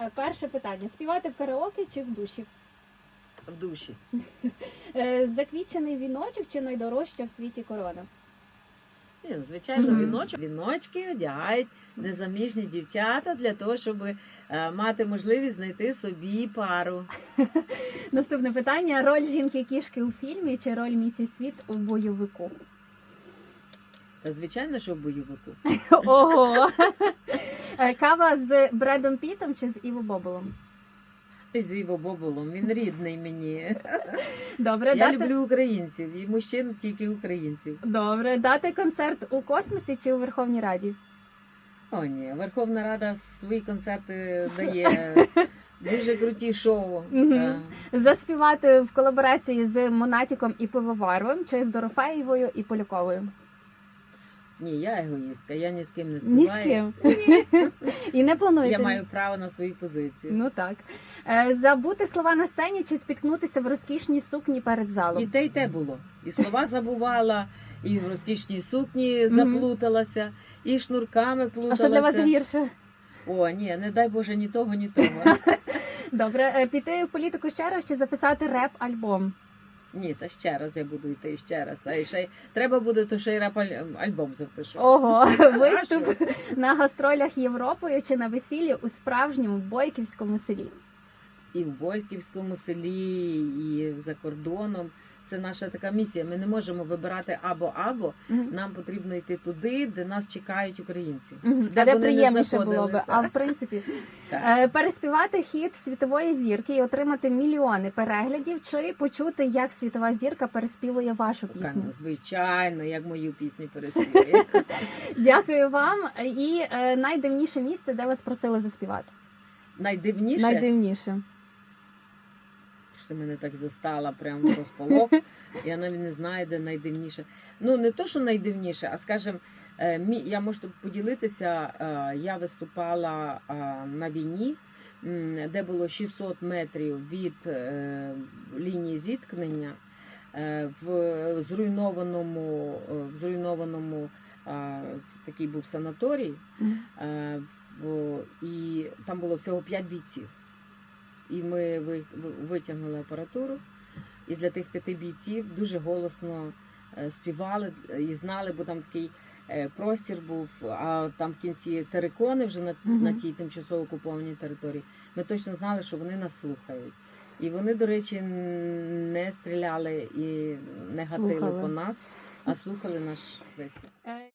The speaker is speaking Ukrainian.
Е, Перше питання: співати в караоке чи в душі? В душі. Е, Заквічений віночок чи найдорожча в світі корона? Ні, ну, звичайно, віночок. Віночки одягають незаміжні дівчата для того, щоб е, мати можливість знайти собі пару. Наступне питання: роль жінки-кішки у фільмі чи роль місіс Світ у бойовику? Та звичайно, що в бойовику. Ого! Кава з Бредом Пітом чи з Іво Боболом? З Іво Боболом, він рідний мені. Добре, Я дати... люблю українців і мужчин тільки українців. Добре, дати концерт у космосі чи у Верховній Раді? О, ні, Верховна Рада свої концерти дає дуже круті шоу. Заспівати в колаборації з Монатіком і Пивоваровим чи з Дорофеєвою і Поляковою? Ні, я егоїстка, я ні з ким не Ні з співаю. ким. І не плануєте? Я маю право на свої позиції. Ну так. Е, Забути слова на сцені чи спіткнутися в розкішній сукні перед залом? І те, і те було. І слова забувала, і в розкішній сукні заплуталася, і шнурками А плуталася. що для вас гірше? О, ні, не дай Боже, ні того, ні того. Добре, Е, піти в політику ще раз чи записати реп-альбом? Ні, та ще раз я буду йти ще раз. А ще й треба буде, то ще й рап альбом запишу. Ого, виступ на гастролях Європою чи на весіллі у справжньому бойківському селі. І в Бойківському селі, і за кордоном. Це наша така місія. Ми не можемо вибирати або-або. Мгм. Нам потрібно йти туди, де нас чекають українці. Мгм. Де де вони не приємніше було би. знаходилися. А в принципі, Так. е, переспівати хіт світової зірки і отримати мільйони переглядів, чи почути, як світова зірка переспівує вашу пісню. Та, Звичайно, як мою пісню переспіває. Дякую вам. І е, найдивніше місце, де вас просили заспівати. Найдивніше, Найдивніше. Ти мене так застала, прямо в розполох. Я навіть не знаю, де найдивніше. Ну, не то, що найдивніше, а скажімо, е, я можу поділитися. е, Я виступала е, на війні, де було 600 метрів від лінії зіткнення в зруйнованому, в зруйнованому це такий був санаторій. І там було всього 5 бійців. І ми ви- ви- витягнули апаратуру. І для тих п'яти бійців дуже голосно е, співали і знали, бо там такий е, простір був, а там в кінці терикони вже на, Мгм. на тій тимчасово окупованій території. Ми точно знали, що вони нас слухають. І вони, до речі, не стріляли і не гатили Слухали. по нас, а слухали наш виступ. Е,